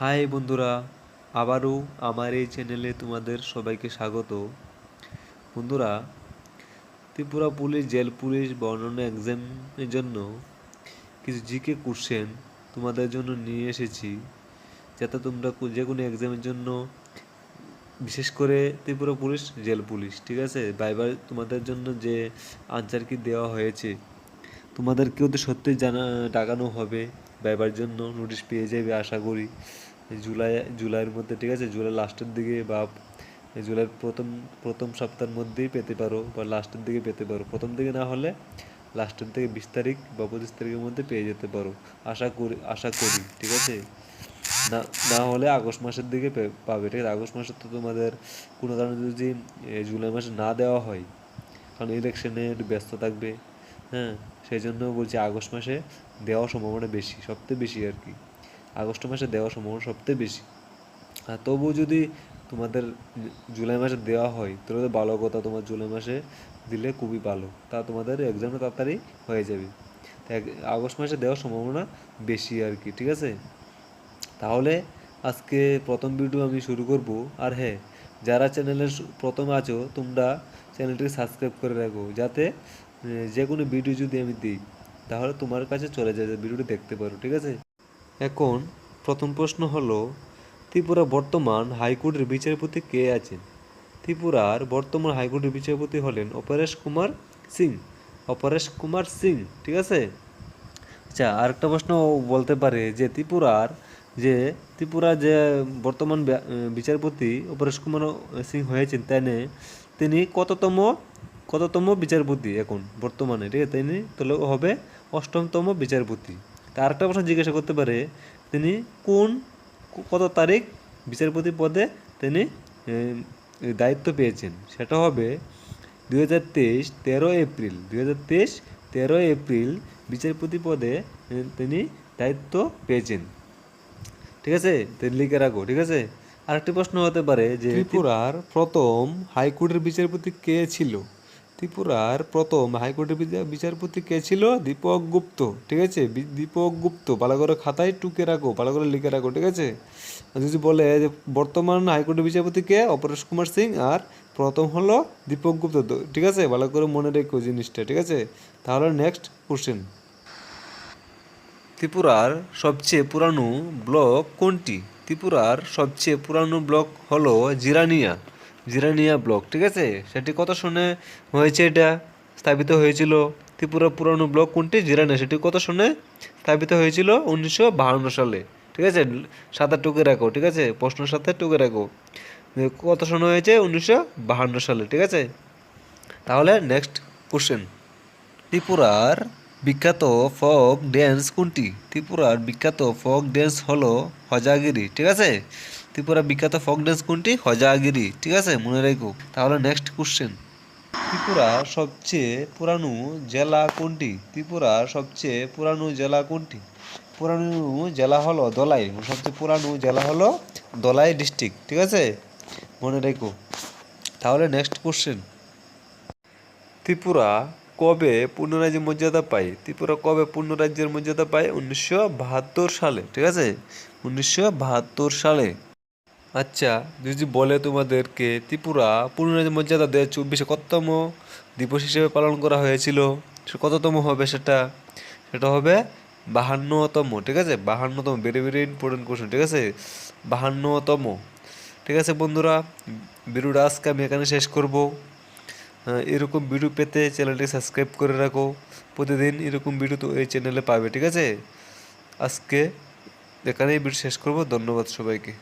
High বন্ধুরা, আবারও আমার এই চ্যানেলে তোমাদের সবাইকে স্বাগত। বন্ধুরা, ত্রিপুরা পুলিশ জেল পুলিশ বর্ণনা এক্সামের জন্য কিছু জিকে কোশ্চেন তোমাদের জন্য নিয়ে এসেছি। যাতে তোমরা যে কোনো এক্সামের জন্য বিশেষ করে ত্রিপুরা পুলিশ জেল পুলিশ, ঠিক আছে? বাইবার তোমাদের জন্য যে আনসার কি দেওয়া হয়েছে, তোমাদেরকেও তো সত্যি জানা টাকানো হবে। বাইবার জন্য নোটিশ পেয়ে যাবে, আশা করি। জুলাই, জুলাইয়ের মধ্যে, ঠিক আছে? জুলাই লাস্টের দিকে বা জুলাইয়ের প্রথম প্রথম সপ্তাহের মধ্যেই পেতে পারো বা লাস্টের দিকে পেতে পারো। প্রথম দিকে না হলে লাস্টের থেকে বিশ তারিখ বা পঁচিশ তারিখের মধ্যে পেয়ে যেতে পারো। আশা করি আশা করি, ঠিক আছে? না না হলে আগস্ট মাসের দিকে পাবে, ঠিক আছে? আগস্ট মাসে তো তোমাদের কোনো কারণে যদি জুলাই মাসে না দেওয়া হয়, কারণ ইলেকশনে একটু ব্যস্ত থাকবে হ্যাঁ? সেই জন্য বলছি আগস্ট মাসে দেওয়ার সম্ভাবনা বেশি সবথেকে বেশি আর কি। আগস্ট মাসে দেওয়ার সম্ভাবনা সবথেকে বেশি। আর তবুও যদি তোমাদের জুলাই মাসে দেওয়া হয়, তাহলে তো ভালো কথা, তোমার জুলাই মাসে দিলে খুবই ভালো। তা তোমাদের এক্সামটা তাড়াতাড়ি হয়ে যাবে। আগস্ট মাসে দেওয়ার সম্ভাবনা বেশি আর কি, ঠিক আছে? তাহলে আজকে প্রথম ভিডিও আমি শুরু করব। আর হ্যাঁ যারা চ্যানেলের প্রথম আছো, তোমরা চ্যানেলটিকে সাবস্ক্রাইব করে রাখো। যাতে যে কোনো ভিডিও যদি আমি দিই, তাহলে তোমার কাছে চলে যায় ভিডিওটি দেখতে পারো, ঠিক আছে? এখন প্রথম প্রশ্ন হলো, ত্রিপুরা বর্তমান হাইকোর্টের বিচারপতি কে আছেন? ত্রিপুরার বর্তমান হাইকোর্টের বিচারপতি হলেন অপরেশ কুমার সিং। অপরেশ কুমার সিং, ঠিক আছে? আচ্ছা আরেকটা প্রশ্ন বলতে পারে যে, ত্রিপুরার যে, ত্রিপুরা যে বর্তমান বিচারপতি অপরেশ কুমার সিং হয়েছেন, তেনে, তিনি কততম কততম বিচারপতি এখন বর্তমানে, ঠিক আছে? তিনি, তাহলে হবে অষ্টমতম বিচারপতি। তা আরেকটা প্রশ্ন জিজ্ঞাসা করতে পারে, তিনি কোন কত তারিখ বিচারপতি পদে তিনি দায়িত্ব পেয়েছেন? সেটা হবে দুই হাজার তেইশ তেরো এপ্রিল। দুই হাজার তেইশ তেরো এপ্রিল বিচারপতি পদে তিনি দায়িত্ব পেয়েছেন। ঠিক আছে? তো লিখে রাখো, ঠিক আছে? আরেকটি প্রশ্ন হতে পারে যে ত্রিপুরার প্রথম হাইকোর্টের বিচারপতি কে ছিল? ত্রিপুরার প্রথম হাইকোর্টের বিচা- বিচারপতি কে ছিল? দীপক গুপ্ত, ঠিক আছে? দীপক গুপ্ত ভালো করে খাতায় টুকে রাখো ভালো করে লিখে রাখো, ঠিক আছে? যদি বলে যে বর্তমান হাইকোর্টের বিচারপতি কে? অপরেশ কুমার সিং, আর প্রথম হলো দীপক গুপ্ত ঠিক আছে? ভালো করে মনে রেখো জিনিসটা, ঠিক আছে? তাহলে নেক্সট কোশ্চেন ত্রিপুরার সবচেয়ে পুরানো ব্লক কোনটি? ত্রিপুরার সবচেয়ে পুরানো ব্লক হলো জিরানিয়া। জিরানিয়া ব্লক, ঠিক আছে? সেটি কত শুনে হয়েছে এটা? স্থাপিত হয়েছিল ত্রিপুরার পুরানো ব্লক কোনটি? জিরানিয়া। সেটি কত শুনে স্থাপিত হয়েছিল? উনিশশো বাহান্ন সালে, ঠিক আছে? সাথে টুকে রাখো, ঠিক আছে? প্রশ্নের সাথে টুকে রাখো। কত সনে হয়েছে? উনিশশো বাহান্ন সালে, ঠিক আছে? তাহলে নেক্সট কোশ্চেন ত্রিপুরার বিখ্যাত ফক ড্যান্স কোনটি? ত্রিপুরার বিখ্যাত ফক ড্যান্স হলো হজাগিরি, ঠিক আছে? ত্রিপুরার বিখ্যাত ফক ড্যান্স কোনটি? হজাগিরি। ঠিক আছে? মনে রেখো। তাহলে নেক্সট কোশ্চেন ত্রিপুরা সবচেয়ে পুরানো জেলা কোনটি? ত্রিপুরা সবচেয়ে পুরানো জেলা কোনটি? পুরানো জেলা হলো দলাই। সবচেয়ে পুরানো জেলা হলো দলাই ডিস্ট্রিক্ট ঠিক আছে? মনে রেখো। তাহলে নেক্সট কোশ্চেন ত্রিপুরা কবে পূর্ণরাজ্যের মর্যাদা পায়? ত্রিপুরা কবে পূর্ণরাজ্যের মর্যাদা পায়? উনিশশো বাহাত্তর সালে। ঠিক আছে? উনিশশো বাহাত্তর সালে। আচ্ছা যদি বলে তোমাদেরকে, ত্রিপুরা পূর্ণরাজ্যের মর্যাদা দু চব্বিশে কততম দিবস হিসেবে পালন করা হয়েছিল? কততম হবে সেটা? সেটা হবে বাহান্নতম, ঠিক আছে? বাহান্নতম ভেরি ভেরি ইম্পর্টেন্ট কোশ্চেন ঠিক আছে? বাহান্নতম, ঠিক আছে বন্ধুরা? ভিডিওটা আজকে আমি এখানে শেষ করব। এরকম ভিডিও পেতে চ্যানেলটি সাবস্ক্রাইব করে রাখো। প্রতিদিন এরকম ভিডিও তো এই চ্যানেলে পাবে, ঠিক আছে? আজকে এখানেই ভিডিও শেষ করব। ধন্যবাদ সবাইকে।